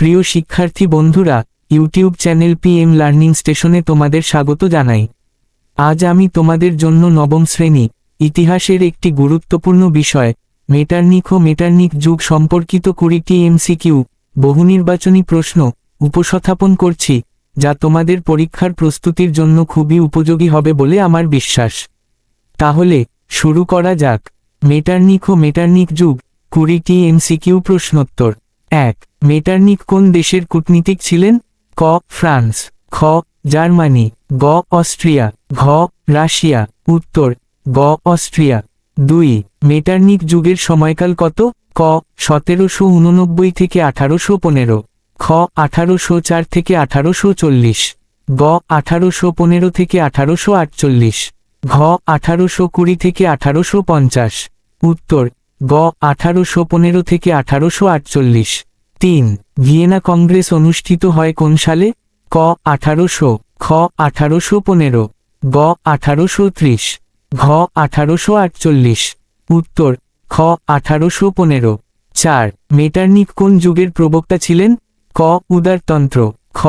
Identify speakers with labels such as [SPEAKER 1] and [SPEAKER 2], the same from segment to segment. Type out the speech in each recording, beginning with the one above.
[SPEAKER 1] প্রিয় শিক্ষার্থী বন্ধুরা, YouTube channel P M learning স্টেশনে তোমাদের স্বাগত জানাই। আজ আমি তোমাদের জন্য নবম শ্রেণি, ইতিহাসের একটি গুরুত্বপূর্ণ বিষয়, মেটার্নিক ও মেটার্নিক যুগ সম্পর্কিত কুড়িটি এমসিকিউ, বহুনির্বাচনী প্রশ্ন উপস্থাপন করছি, যা তোমাদের পরীক্ষার প্রস্তুতির জন্য খুবই উপযোগী হবে বলে আমার বিশ্বাস। তাহলে, শুরু করা যাক। মেটার্নিক ও মেটার্নিক যুগ, কুড়িটি এমসিকিউ প্রশ্নোত্তর। এক, মেটার্নিক কোন দেশের কূটনীতিক ছিলেন? ক, ফ্রান্স। খ, জার্মানি। গ, অস্ট্রিয়া। ঘ, রাশিয়া। উত্তর, গ, অস্ট্রিয়া। দুই, মেটার্নিক যুগের সময়কাল কত? ক, সতেরোশো উননব্বই থেকে আঠারোশো পনেরো। খ, আঠারোশো চার থেকে আঠারোশো চল্লিশ। গ, আঠারোশো পনেরো থেকে আঠারোশো আটচল্লিশ। ঘ, আঠারোশো কুড়ি থেকে আঠারোশো পঞ্চাশ। উত্তর গ, আঠারোশো পনেরো থেকে আঠারোশো আটচল্লিশ। তিন, ভিয়েনা কংগ্রেস অনুষ্ঠিত হয় কোন সালে? ক, আঠারোশো, খ, আঠারোশো পনেরো, গ, আঠারোশো ত্রিশ, ঘ, আঠারোশো আটচল্লিশ। উত্তর, খ, আঠারোশো পনেরো। চার, মেটার্নিক কোন যুগের প্রবক্তা ছিলেন? ক, উদারতন্ত্র, খ,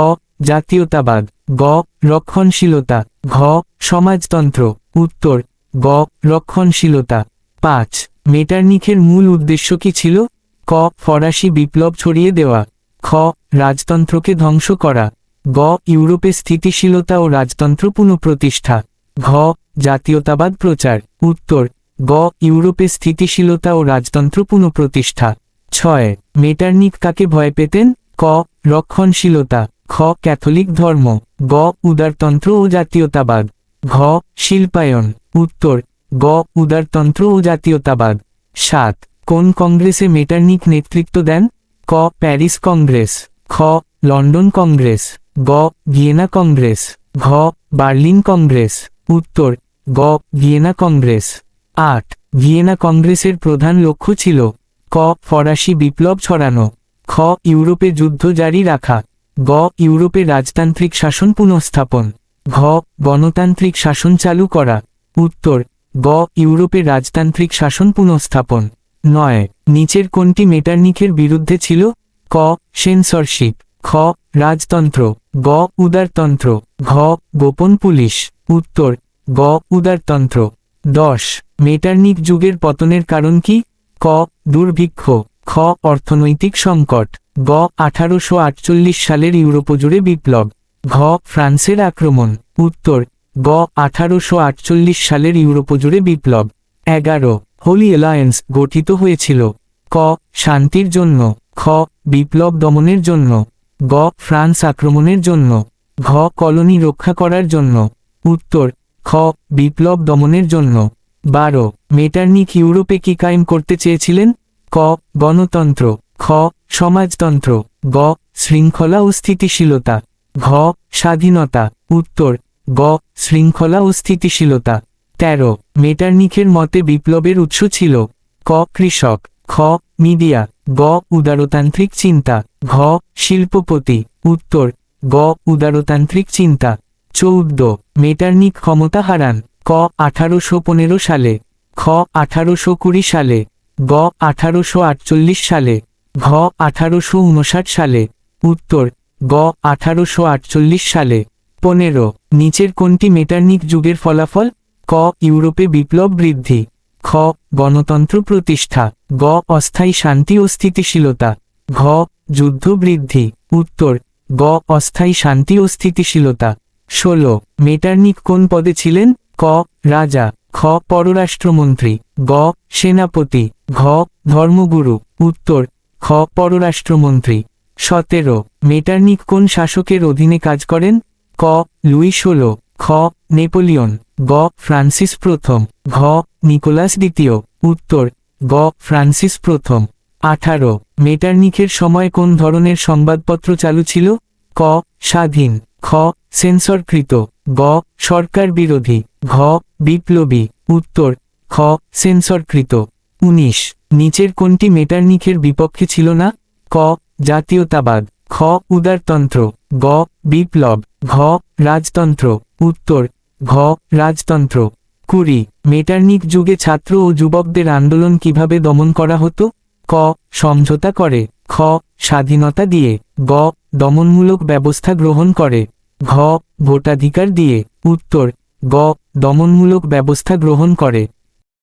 [SPEAKER 1] জাতীয়তাবাদ, গ, রক্ষণশীলতা, ঘ, সমাজতন্ত্র। উত্তর, গ, রক্ষণশীলতা। পাঁচ মেটার্নিখের মূল উদ্দেশ্য কি ছিল? ক, ফরাসি বিপ্লব ছড়িয়ে দেওয়া। খ, রাজতন্ত্রকে ধ্বংস করা। গ, ইউরোপে স্থিতিশীলতা ও রাজতন্ত্র পুনঃপ্রতিষ্ঠা। ঘ, জাতীয়তাবাদ প্রচার। উত্তর, গ, ইউরোপে স্থিতিশীলতা ও রাজতন্ত্র পুনঃপ্রতিষ্ঠা। ছয় মেটার্নিক কাকে ভয় পেতেন? ক, রক্ষণশীলতা। খ, ক্যাথলিক ধর্ম। গ, উদারতন্ত্র ও জাতীয়তাবাদ। ঘ, শিল্পায়ন। উত্তর গ. উদারতন্ত্র ও জাতীয়তাবাদ। সাত। কোন কংগ্রেসে মেটার্নিক নেতৃত্ব দেন? ক. Paris congress. খ. London congress. গ. Vienna congress. ঘ. Berlin congress. উত্তর। গ. Vienna congress. আট। ভিয়েনা কংগ্রেসের প্রধান লক্ষ্য ছিল ক. ফরাসি বিপ্লব ছড়ানো। খ. ইউরোপে যুদ্ধ জারি রাখা। গ. ইউরোপে রাজতান্ত্রিক শাসন পুনঃস্থাপন। ঘ. গণতান্ত্রিক শাসন চালু করা। উত্তর। গ. ইউরোপে রাজতান্ত্রিক শাসন পুনঃস্থাপন। নয়। নিচের কোনটি মেটার্নিকের বিরুদ্ধে ছিল? ক. সেন্সরশিপ। খ. রাজতন্ত্র। গ. উদারতন্ত্র। ঘ. গোপন পুলিশ। উত্তর। গ. উদারতন্ত্র। দশ। মেটার্নিক যুগের পতনের কারণ কি? ক. দুর্ভিক্ষ। খ. অর্থনৈতিক সংকট। গ. আঠারোশো আটচল্লিশ সালের ইউরোপজুড়ে বিপ্লব। ঘ. ফ্রান্সের আক্রমণ। উত্তর। গ, আঠারোশো আটচল্লিশ সালের ইউরোপজুড়ে বিপ্লব। এগারো, হোলি অ্যালায়েন্স গঠিত হয়েছিল। ক, শান্তির জন্য। খ, বিপ্লব দমনের জন্য। গ, ফ্রান্স আক্রমণের জন্য। ঘ, কলোনি রক্ষা করার জন্য। উত্তর, খ, বিপ্লব দমনের জন্য। বারো, মেটার্নিক ইউরোপে কি কায়েম করতে চেয়েছিলেন? ক, গণতন্ত্র। খ, সমাজতন্ত্র। গ, শৃঙ্খলা ও স্থিতিশীলতা। ঘ, স্বাধীনতা। উত্তর গ. শৃঙ্খলা ও স্থিতিশীলতা। তেরো। মেটার্নিকের মতে বিপ্লবের উৎস ছিল, ক. কৃষক, খ. মিডিয়া, গ. উদারতান্ত্রিক চিন্তা, ঘ. শিল্পপতি, উত্তর, গ. উদারতান্ত্রিক চিন্তা। চৌদ্দ। মেটার্নিক ক্ষমতা হারান, ক. আঠারোশো পনেরো সালে, খ. আঠারোশো কুড়ি সালে, গ. আঠারোশো আটচল্লিশ সালে, ঘ. আঠারোশো উনষাট সালে, উত্তর, গ. আঠারোশো আটচল্লিশ সালে। পনেরো, নিচের কোনটি মেটার্নিক যুগের ফলাফল? ক, ইউরোপে বিপ্লব বৃদ্ধি। খ, গণতন্ত্র প্রতিষ্ঠা। গ, অস্থায়ী শান্তি ও স্থিতিশীলতা। ঘ, যুদ্ধ বৃদ্ধি। উত্তর, গ, অস্থায়ী শান্তি ও স্থিতিশীলতা। ষোলো, মেটার্নিক কোন পদে ছিলেন? ক, রাজা। খ, পররাষ্ট্রমন্ত্রী। গ, সেনাপতি। ঘ, ধর্মগুরু। উত্তর, খ, পররাষ্ট্রমন্ত্রী। সতেরো, মেটার্নিক কোন শাসকের অধীনে কাজ করেন? ক, লুই ষোলো, খ, নেপোলিয়ন, গ, ফ্রান্সিস প্রথম, ঘ, নিকোলাস দ্বিতীয়, উত্তর, গ, ফ্রান্সিস প্রথম। আঠারো মেটার্নিকের সময় কোন ধরনের সংবাদপত্র চালু ছিল? ক, স্বাধীন, খ, সেন্সরকৃত, গ, সরকার বিরোধী, ঘ, বিপ্লবী, উত্তর, খ, সেন্সরকৃত। উনিশ, নিচের কোনটি মেটার্নিকের বিপক্ষে ছিল না? ক, জাতীয়তাবাদ। খ উদারতন্ত্র, গ বিপ্লব, ঘ রাজতন্ত্র, উত্তর, ঘ রাজতন্ত্র। কুড়ি, মেটার্নিক যুগে ছাত্র ও যুবকদের আন্দোলন কীভাবে দমন করা হতো? ক, সমঝোতা করে। খ, স্বাধীনতা দিয়ে। গ, দমনমূলক ব্যবস্থা গ্রহণ করে। ঘ, ভোটাধিকার দিয়ে। উত্তর, গ, দমনমূলক ব্যবস্থা গ্রহণ করে।